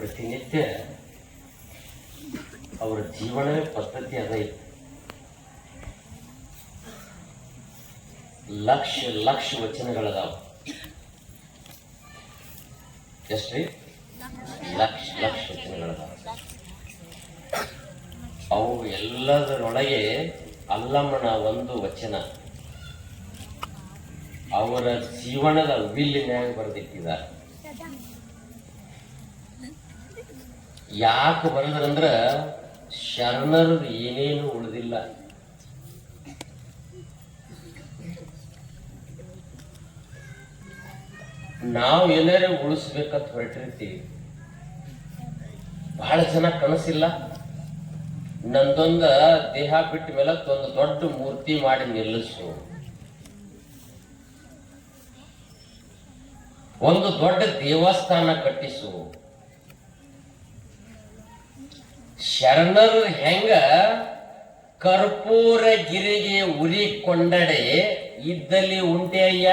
ಪ್ರತಿನಿತ್ಯ ಅವರ ಜೀವನವೇ ಪದ್ಧತಿ ಅದ ಇತ್ತು ಲಕ್ಷ ಲಕ್ಷ ವಚನಗಳದಾವ. ಎಷ್ಟ್ರಿ? ಲಕ್ಷ ಲಕ್ಷ ವಚನಗಳದಾವ. ಅವು ಎಲ್ಲದರೊಳಗೆ ಅಲ್ಲಮ್ಮನ ಒಂದು ವಚನ. ಅವರ ಜೀವನದ ವಿಲ್ಲಿನ್ಯಾಗ ಬರೆದಿಟ್ಟಿದ್ದಾರೆ. ಯಾಕೆ ಬರೆದ್ರಂದ್ರ ಶರಣರು ಏನೇನು ಉಳಿದಿಲ್ಲ. ನಾವು ಎಲ್ಲರ ಉಳಿಸ್ಬೇಕಂತ ಹೊರಟಿರ್ತೀವಿ. ಬಹಳ ಜನ ಕನಸಿಲ್ಲ. ನಂದೊಂದ ದೇಹ ಬಿಟ್ಟ ಮೇಲೆ ಒಂದು ದೊಡ್ಡ ಮೂರ್ತಿ ಮಾಡಿ ನಿಲ್ಲಿಸು. ಒಂದು ದೊಡ್ಡ ದೇವಸ್ಥಾನ ಕಟ್ಟಿಸು. ಶರಣರು ಹೆಂಗ ಕರ್ಪೂರ ಗಿರಿಗೆ ಉರಿ ಕೊಂಡಡೆ ಇದ್ದಲ್ಲಿ ಉಂಟೆ ಅಯ್ಯ?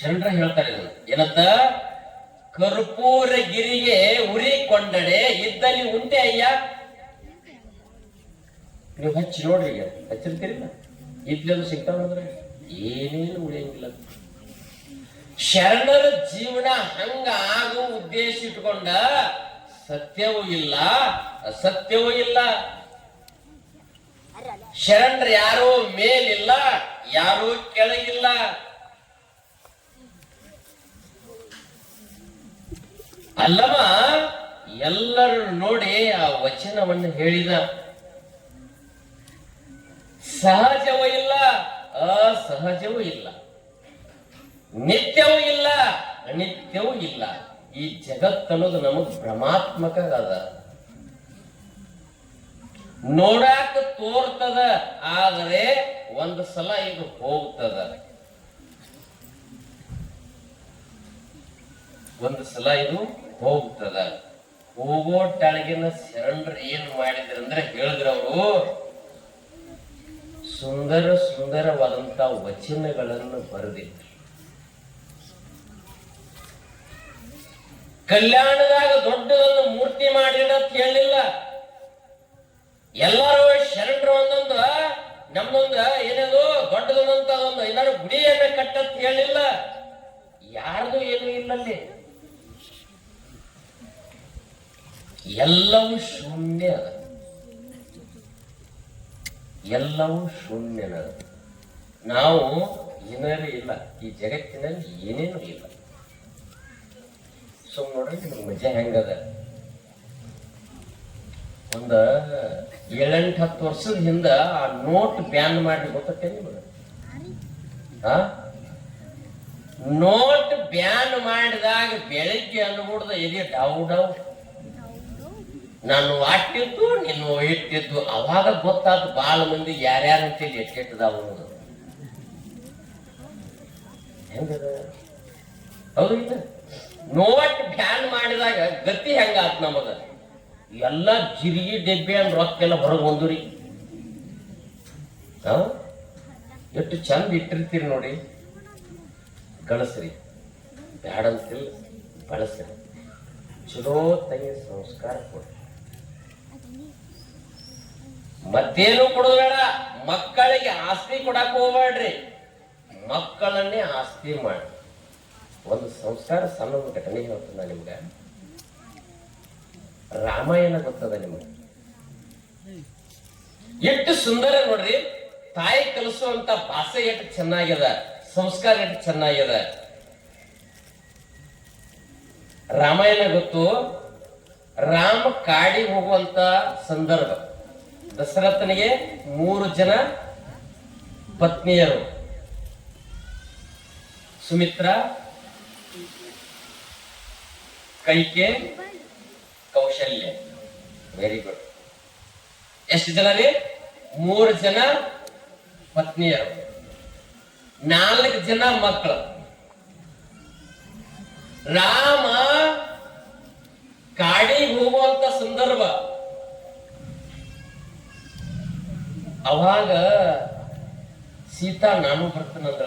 ಶರಣರ ಹೇಳ್ತಾರೆ. ಏನಂತ? ಕರ್ಪೂರ ಗಿರಿಗೆ ಉರಿ ಕೊಂಡಡೆ ಇದ್ದಲ್ಲಿ ಉಂಟೆ ಅಯ್ಯ? ನೀವು ಹಚ್ಚಿ ನೋಡ್ರಿ ಈಗ. ಹಚ್ಚಿರ್ತೀರಿ ಇದ್ಲಿ ಅದು ಸಿಗ್ತಾವ ನೋಡ್ರಿ ಏನೇನು ಉಳಿಯಂಗಿಲ್ಲ. ಶರಣರ ಜೀವನ ಹಂಗ ಆಗೋ ಉದ್ದೇಶ ಇಟ್ಕೊಂಡ ಸತ್ಯವೂ ಇಲ್ಲ, ಅಸತ್ಯವೂ ಇಲ್ಲ. ಶರಣರು ಯಾರೋ ಮೇಲಿಲ್ಲ, ಯಾರೂ ಕೆಳಗಿಲ್ಲ. ಅಲ್ಲವ ಎಲ್ಲರೂ ನೋಡಿ ಆ ವಚನವನ್ನು ಹೇಳಿದ. ಸಹಜವೂ ಇಲ್ಲ, ಅಸಹಜವೂ ಇಲ್ಲ. ನಿತ್ಯವೂ ಇಲ್ಲ, ಅನಿತ್ಯವೂ ಇಲ್ಲ. ಈ ಜಗತ್ತನ್ನೋದು ನಮಗ್ ಭ್ರಮಾತ್ಮಕ ಅದ ನೋಡಾಕ ತೋರ್ತದ, ಆದರೆ ಒಂದು ಸಲ ಇದು ಹೋಗ್ತದ. ಒಂದು ಸಲ ಇದು ಹೋಗ್ತದ. ಹೋಗೋ ಟಳಗಿನ ಶರಣರು ಏನ್ ಮಾಡಿದ್ರಂದ್ರೆ ಹೇಳಿದ್ರ ಅವರು, ಸುಂದರ ಸುಂದರವಾದಂತ ವಚನಗಳನ್ನು ಬರೆದಿದ್ರು. ಕಲ್ಯಾಣದಾಗ ದೊಡ್ಡದೊಂದು ಮೂರ್ತಿ ಮಾಡಿಡತ್ ಹೇಳಿಲ್ಲ. ಎಲ್ಲರೂ ಶರಣರು ಒಂದೊಂದು, ನಮ್ದೊಂದು ಏನದು ದೊಡ್ಡದೊಂದಂತ ಒಂದು ಏನಾದ್ರು ಗುಡಿಯನ್ನ ಕಟ್ಟತ್ ಹೇಳಿಲ್ಲ. ಯಾರ್ದು ಏನು ಇಲ್ಲಲ್ಲಿ. ಎಲ್ಲವೂ ಶೂನ್ಯ. ಅದ ಎಲ್ಲವೂ ಶೂನ್ಯನದ ನಾವು ಏನಾರು ಇಲ್ಲ. ಈ ಜಗತ್ತಿನಲ್ಲಿ ಏನೇನು ಇಲ್ಲ. ಸುಮ್ ನೋಡ್ರಿ ನಿಮ್ಗೆ ಮಜಾ ಹೆಂಗದ ಒಂದ ಏಳೆಂಟು ಹತ್ತು ವರ್ಷದ ಹಿಂದ ಆ ನೋಟ್ ಬ್ಯಾನ್ ಮಾಡಿ ಗೊತ್ತೇ ನಿಮಗೆ? ಆ? ನೋಟ್ ಬ್ಯಾನ್ ಮಾಡಿದಾಗ ಬೆಳಿಗ್ಗೆ ಅನ್ಬಿಡ್ದ ಎದೆ ಡೌ ಡೌ. ನಾನು ಆಟ್ಟಿದ್ದು ನೀನು ಇಟ್ಟಿದ್ದು ಅವಾಗ ಗೊತ್ತಾದ ಬಾಳ ಮಂದಿ ಯಾರ್ಯಾರ ಅಂತೇಳಿ ಎಷ್ಟೆಟ್ಟದಾವ ಅನ್ನೋದು. ಹೆಂಗದ? ಹೌದು ನೋಟ್ ಬ್ಯಾನ್ ಮಾಡಿದಾಗ ಗತಿ ಹೆಂಗಾತ್ ನಮಗ? ಎಲ್ಲ ಜಿರಿಗಿ ಡೆಬ್ಬೆ ಅಂದ್ ರೊಕ್ಕೆಲ್ಲ ಹೊರಗೆ ಬಂದುರಿ. ಎಷ್ಟು ಚಂದ ಇಟ್ಟಿರ್ತೀರಿ ನೋಡಿ. ಗಳಿಸ್ರಿ ಬ್ಯಾಡಂತಿಲ್ಲ ಬಳಸ್ರಿ. ಚಲೋ ತಂಗಿ ಸಂಸ್ಕಾರ ಕೊಡ್ರಿ. ಮತ್ತೇನು ಕೊಡೋದು ಮಕ್ಕಳಿಗೆ ಆಸ್ತಿ ಕೊಡಕ್ ಹೋಗ್ಬೇಡ್ರಿ ಮಕ್ಕಳನ್ನೇ ಆಸ್ತಿ ಮಾಡಿ ಒಂದು ಸಂಸ್ಕಾರ ಸಣ್ಣ ಘಟನೆ ಹೇಳ್ತೀನಿ ನಾನು ನಿಮ್ಗೆ. ರಾಮಾಯಣ ಗೊತ್ತದ ನಿಮಗೆ? ಎಷ್ಟು ಸುಂದರ ನೋಡ್ರಿ, ತಾಯಿ ಕಲಿಸುವಂತ ಭಾಷೆ ಎಷ್ಟು ಚೆನ್ನಾಗ್ಯದ, ಸಂಸ್ಕಾರ ಎಷ್ಟು ಚೆನ್ನಾಗ್ಯದ. ರಾಮಾಯಣ ಗೊತ್ತು, ರಾಮ ಕಾಡಿ ಹೋಗುವಂತ ಸಂದರ್ಭ. ದಶರಥನಿಗೆ ಮೂರು ಜನ ಪತ್ನಿಯರು. ಸುಮಿತ್ರ ಕೈಕೆ ಕೌಶಲ್ಯ. ವೆರಿ ಗುಡ್ ಎಷ್ಟು ಜನ ರೀ? ಮೂರು ಜನ ಪತ್ನಿಯರು. ನಾಲ್ಕು ಜನ ಮಕ್ಕಳು ರಾಮ ಕಾಡಿಗೆ ಹೋಗುವಂತ ಸಂದರ್ಭ. ಅವಾಗ ಸೀತಾ, ನಾನು ಬರ್ತೇನಂದ್ರ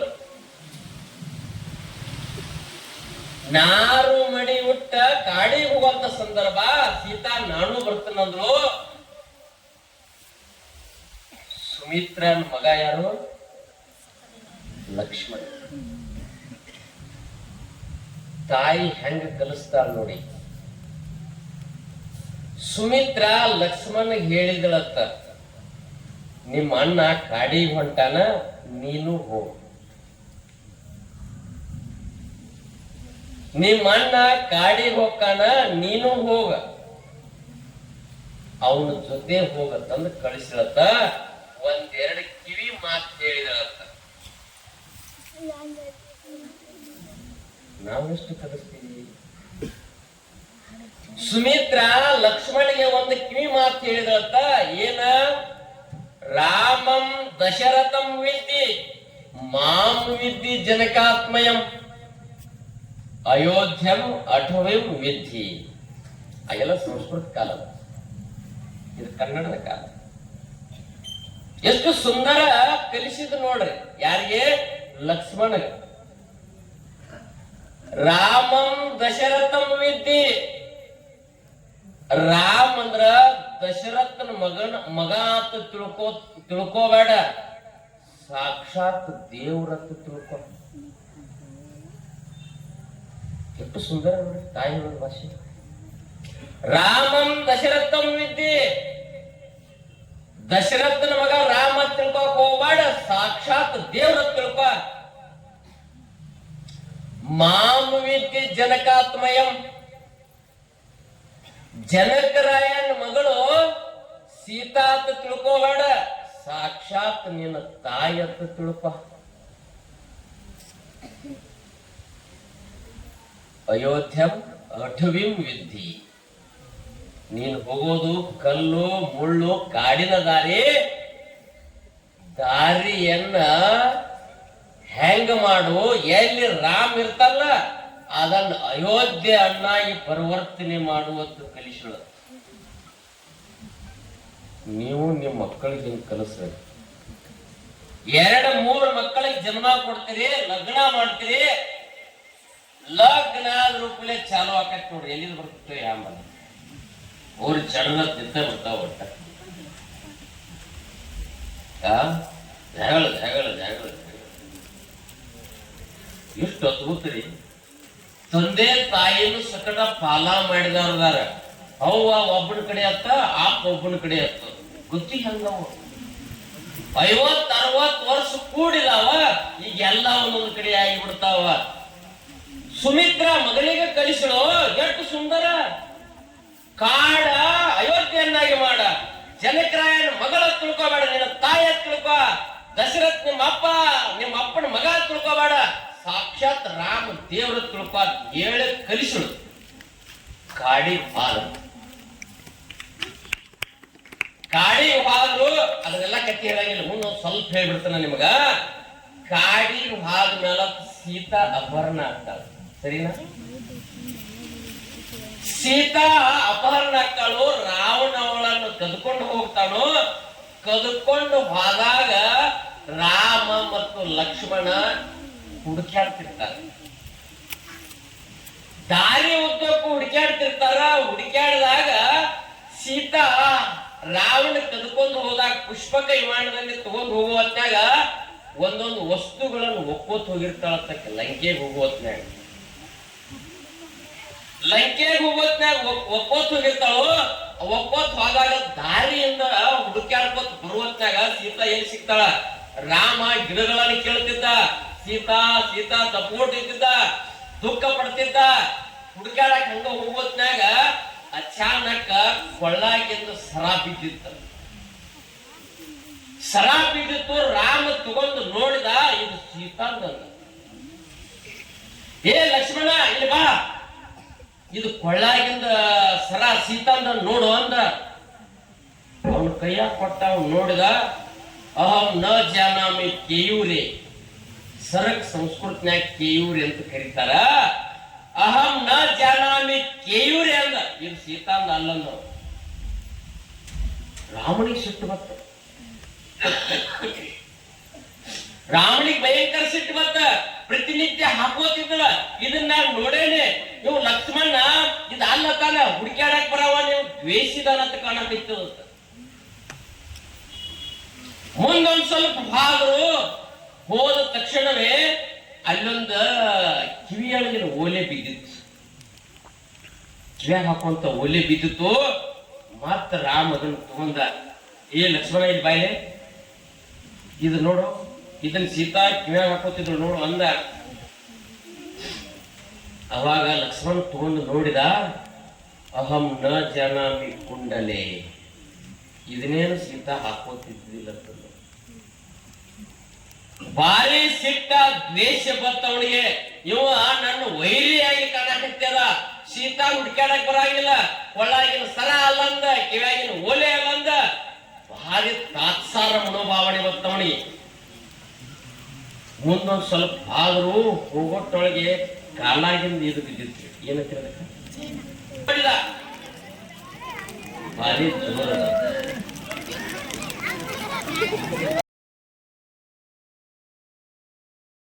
ನಾರು ಮಡಿ ಉಟ್ಟ ಕಾಡಿಗೆ ಹೋಗುವಂತ ಸಂದರ್ಭ ಸೀತಾ ನಾನು ಬರ್ತಾನಂದ್ರು ಸುಮಿತ್ರನ ಮಗ ಯಾರು? ಲಕ್ಷ್ಮಣ. ತಾಯಿ ಹೆಂಗ ಕಲಿಸ್ತಾಳ ನೋಡಿ. ಸುಮಿತ್ರ ಲಕ್ಷ್ಮಣ ಹೇಳಿದಳತ್ತ ನಿಮ್ಮ ಅಣ್ಣ ಕಾಡಿಗೆ ಹೊಂಟಾನ, ನೀನು ಹೋಗು. ನಿಮ್ಮ ಅಣ್ಣ ಕಾಡಿಗೆ ಹೋಗ್ತಾನ ನೀನು ಹೋಗ. ಅವನ ಜೊತೆ ಹೋಗತ್ತಂದು ಕಳಿಸಿಳತ್ತ ಒಂದೆರಡು ಕಿವಿ ಮಾತು ಹೇಳಿದಳತ್ತ ನಾವೆಷ್ಟು ಕಲಿಸ್ತೀವಿ? ಸುಮಿತ್ರ ಲಕ್ಷ್ಮಣಿಗೆ ಒಂದು ಕಿವಿ ಮಾತು ಹೇಳಿದಳತ್ತ ಏನ? ರಾಮಂ ದಶರಥಂ ವಿದ್ದಿ ಮಾಂ ವಿದ್ದಿ ಜನಕಾತ್ಮಯಂ. ಅಯೋಧ್ಯಂ ಅಠವಿಂ ವಿಧಿ ಅದೆಲ್ಲ ಸಂಸ್ಕೃತ ಕಾಲದ ಇದು ಕನ್ನಡದ ಕಾಲ. ಎಷ್ಟು ಸುಂದರ ಕಲಿಸಿದ ನೋಡ್ರಿ. ಯಾರಿಗೆ? ಲಕ್ಷ್ಮಣ. ರಾಮಂ ದಶರಥಂ ವಿದ್ಧಿ ರಾಮ್ ಅಂದ್ರ ದಶರಥನ ಮಗನ ಮಗ ಅಂತ ತಿಳ್ಕೋ, ತಿಳ್ಕೋಬೇಡ. ಸಾಕ್ಷಾತ್ ದೇವ್ರತ್ತ ತಿಳ್ಕೊ ಎಷ್ಟು ಸುಂದರ ನೋಡಿ ತಾಯಿ ಹೇಳೋದ್ ಭಾಷೆ. ರಾಮಂ ದಶರಥಂ ವಿದ್ಯೆ. ದಶರಥನ ಮಗ ರಾಮ ತಿಳ್ಕೊಕ್ ಹೋಗ್ಬೇಡ, ಸಾಕ್ಷಾತ್ ದೇವ್ರ ತಿಳ್ಕೊ ಮಾಂ ಜನಕಾತ್ಮಯಂ. ಜನಕರಾಯನ ಮಗಳು ಸೀತಾ ಅಂತ ತಿಳ್ಕೋಬೇಡ, ಸಾಕ್ಷಾತ್ ನಿನ್ನ ತಾಯಿ ಅಂತ ತಿಳ್ಕೊ. ಅಯೋಧ್ಯಂ ಅಠವಿಂ ವಿದ್ಧಿ. ನೀನು ಹೋಗೋದು ಕಲ್ಲು, ಮುಳ್ಳು, ಕಾಡಿನ ದಾರಿ, ದಾರಿಯನ್ನ ಹೆಂಗ ಮಾಡು, ಎಲ್ಲಿ ರಾಮ್ ಇರ್ತಲ್ಲ, ಅದನ್ನ ಅಯೋಧ್ಯೆ ಅಣ್ಣಾಗಿ ಪರಿವರ್ತನೆ ಮಾಡುವಂತ ಕಲಿಸಳು. ನೀವು ನಿಮ್ಮ ಮಕ್ಕಳಿಗೆ ಕಲಿಸ್ರಿ. ಎರಡು, ಮೂರು ಮಕ್ಕಳಿಗೆ ಜನ್ಮ ಕೊಡ್ತೀರಿ, ಲಗ್ನ ಮಾಡ್ತೀರಿ ಲಗ್ನ ರೂಪಲೆ ಚಾಲು ಆಕತ್ ನೋಡ್ರಿ. ಎಲ್ಲಿಂದ ಬರ್ತೈತೆ ಯಾಂಬಲ್ಲ ಅವ್ರು ಜಡನ ತಿಂತ ಬರ್ತಾವ ಒಟ್ಟ. ಆ? ಜಗಳ ಜಗಳ ಎಷ್ಟು ಅದ್ಭುತ ರೀ. ತಂದೆ ತಾಯಿನೂ ಸಕಟ ಪಾಲ ಮಾಡಿದವ್ರದಾರ ಅವ ಒಬ್ಬನ ಕಡೆ ಅತ್ತ, ಆಪ್ ಒಬ್ಬನ ಕಡೆ ಅತ್ತ. ಗೊತ್ತಿ ಹಂಗವ ಐವತ್ ಅರವತ್ ವರ್ಷ ಕೂಡಿದಾವ ಈಗ ಎಲ್ಲ ಒಂದೊಂದು ಕಡೆ ಆಗಿ ಬಿಡ್ತಾವ. ಸುಮಿತ್ರ ಮಗನಿಗೆ ಕಲಿಸಳು ಎಷ್ಟು ಸುಂದರ. ಕಾಡ ಅಯೋಧ್ಯೆಯನ್ನಾಗಿ ಮಾಡ. ಜನಕರಾಯನ ಮಗಳ ತಿಳ್ಕೋಬೇಡ, ನಿನ್ನ ತಾಯ ತಿಳ್ಕೊ. ದಶರಥ್ ನಿಮ್ಮ ಅಪ್ಪ, ನಿಮ್ಮ ಅಪ್ಪನ ಮಗ ತಿಳ್ಕೋಬೇಡ. ಸಾಕ್ಷಾತ್ ರಾಮ ದೇವರ ತಿಳ್ಕೊ ಏಳು ಕಲಿಸಳು ಕಾಡಿ ಬಾಲ. ಕಾಡಿ ಹಾದ್ರು ಅದನ್ನೆಲ್ಲ ಕಟ್ಟಿ ಹೇಳಂಗಿಲ್ಲ. ಮುಂದೆ ಸ್ವಲ್ಪ ಹೇಳ್ಬಿಡ್ತಾನ ನಿಮಗ. ಕಾಡಿ ಹಾದ ಮೇಲೆ ಸೀತಾ ಅಪಹರಣ ಆಗ್ತಾಳ. ಸರಿನಾ? ಸೀತಾ ಅಪಹರಣ ಆಗ್ತಾಳು ರಾವಣ ಅವಳನ್ನು ಕದ್ಕೊಂಡು ಹೋಗ್ತಾನೋ? ಕದ್ಕೊಂಡು ಹೋದಾಗ ರಾಮ ಮತ್ತು ಲಕ್ಷ್ಮಣ ಹುಡುಕ್ಯಾಡ್ತಿರ್ತಾರೆ. ದಾರಿ ಉದ್ದಕ್ಕೂ ಹುಡುಕ್ಯಾಡ್ತಿರ್ತಾರ. ಹುಡುಕ್ಯಾಡಿದಾಗ ಸೀತಾ ರಾವಣ ಕದ್ಕೊಂಡು ಹೋದಾಗ ಪುಷ್ಪಕ ವಿಮಾನದಲ್ಲಿ ತಗೊಂಡು ಹೋಗುವ ಹೊತ್ನ್ಯಾಗ ಒಂದೊಂದು ವಸ್ತುಗಳನ್ನು ಒಕ್ಕೋತ್ ಹೋಗಿರ್ತಾಳಂತ ಲಂಕೆಗೆ ಹೋಗುವ ಹೊತ್ನ್ಯಾಗ. ಲಂಕೆಗೆ ಹೋಗೋತ್ನಾಗ ಒಪ್ಪೋತ್ ಹೋಗಿರ್ತಾಳು ಒಪ್ಪೋತ್ ಹೋದಾಗ ದಾರಿಯಿಂದ ಹುಡುಕ್ಯಾಡ್ಕೋತ್ ಬರುವತ್ನ್ಯಾಗ ಸೀತಾ ಏನ್ ಸಿಗ್ತಾಳ? ರಾಮ ಗಿಡಗಳನ್ನ ಕೇಳ್ತಿದ್ದ, ಸೀತಾ ಸೀತಾ ತಪ್ಪೋಟ್ ಇದ್ದಿದ್ದ ದುಃಖ ಪಡ್ತಿದ್ದ, ಹುಡುಕ್ಯಾಡಕ್ ಹಂಗ ಹೋಗೋತ್ನಾಗ ಅಚಾನಕ ಕೊಳ್ಳಾಗಿಂದ ಸರ ಬಿದ್ದಿತ್ತ ಸರ ಬಿದ್ದಿತ್ತು ರಾಮ ತಗೊಂಡು ನೋಡಿದ ಇದು ಸೀತಾ ಏ ಲಕ್ಷ್ಮಣ, ಇಲ್ಲಿ ಬಾ. ಇದು ಕೊಳ್ಳಾಗಿಂದ ಸರ ಸೀತಾಂದ ನೋಡು ಅಂದ ಅವನು ಕೈಯಾಗ ಕೊಟ್ಟ ಅವ್ನು ನೋಡಿದ, ಅಹಂ ನ ಜಾನಾಮಿ ಕೇಯೂರಿ, ಸರಕ್ ಸಂಸ್ಕೃತನ್ಯಾಗ ಕೇಯೂರಿ ಅಂತ ಕರೀತಾರ. ಅಹಂ ನ ಜಾನಾಮಿ ಕೇಯೂರಿ ಅಂದ. ಇದು ಸೀತಾಂದ ಅಲ್ಲಂದ ರಾಮನಿಗೆ ಸಿಟ್ಟು ಬತ್ತ ರಾವಣಿಗೆ ಭಯಂಕರ ಸಿಟ್ಟು ಬಂತ ಪ್ರತಿನಿತ್ಯ ಹಾಕೋತಿದ್ರ ಇದನ್ನ ನಾನು ನೋಡೇನೆ. ನೀವು ಲಕ್ಷ್ಮಣ ಅಲ್ಲ ತಾನ, ಹುಡುಕ್ಯಾಡಕ್ ಬರವ, ನೀವು ದ್ವೇಷಿದಾನಂತ ಅಂತ. ಮುಂದೊಂದ್ ಸ್ವಲ್ಪ ಭಾಗರು ಹೋದ ತಕ್ಷಣವೇ ಅಲ್ಲೊಂದ ಕಿವಿಯೊಳಗಿನ ಓಲೆ ಬಿದ್ದಿತ್ತು. ಕಿವ್ಯಾಗ ಹಾಕುವಂತ ಓಲೆ ಬಿದ್ದಿತ್ತು. ಮತ್ತ ರಾಮ ಅದನ್ನ ತಗೊಂಡ, ಏ ಲಕ್ಷ್ಮಣ, ಇಲ್ಲಿ ಬಾಯಿ ಇದು ನೋಡು ಇದನ್ನ ಸೀತಾ ಕಿವ್ಯಾಗ ಹಾಕೋತಿದ್ರು ನೋಡು ಅಂದ. ಅವಾಗ ಲಕ್ಷ್ಮಣ್ ತಗೊಂಡು ನೋಡಿದ, ಅಹಂ ನ ಜನಾಮಿ ಕುಂಡಲೆ. ಇದನ್ನೇನು ಸೀತಾ ಹಾಕೋತಿದ್ದಿಲ್ಲ ಬಾರಿ ಸಿಟ್ಟ ದ್ವೇಷ ಬರ್ತವಳಿಗೆ ಇವ ನನ್ನ ವೈರಿಯಾಗಿ ಕಾಣಕತ್ತದ ಸೀತಾ ಹುಡ್ಕಾಡಕ್ ಬರಂಗಿಲ್ಲ. ಒಳಗಿನ ಸರ ಅಲ್ಲಂದ ಕಿವ್ಯಾಗಿನ ಓಲೆ ಅಲ್ಲಂದ ಭಾರಿ ತಾತ್ಸಾರ ಮನೋಭಾವನೆ ಬರ್ತವಣಿಗೆ ಮುಂದೊಂದ್ ಸ್ವಲ್ಪ ಆದರೂ ಹೋಗೋಟ್ಟೊಳಗೆ ಕಾಲಾಗಿಂದ ಇದು ಬಿದ್ದಿತ್ತು ಏನಂತ. ಭಾರಿ ಜೋರ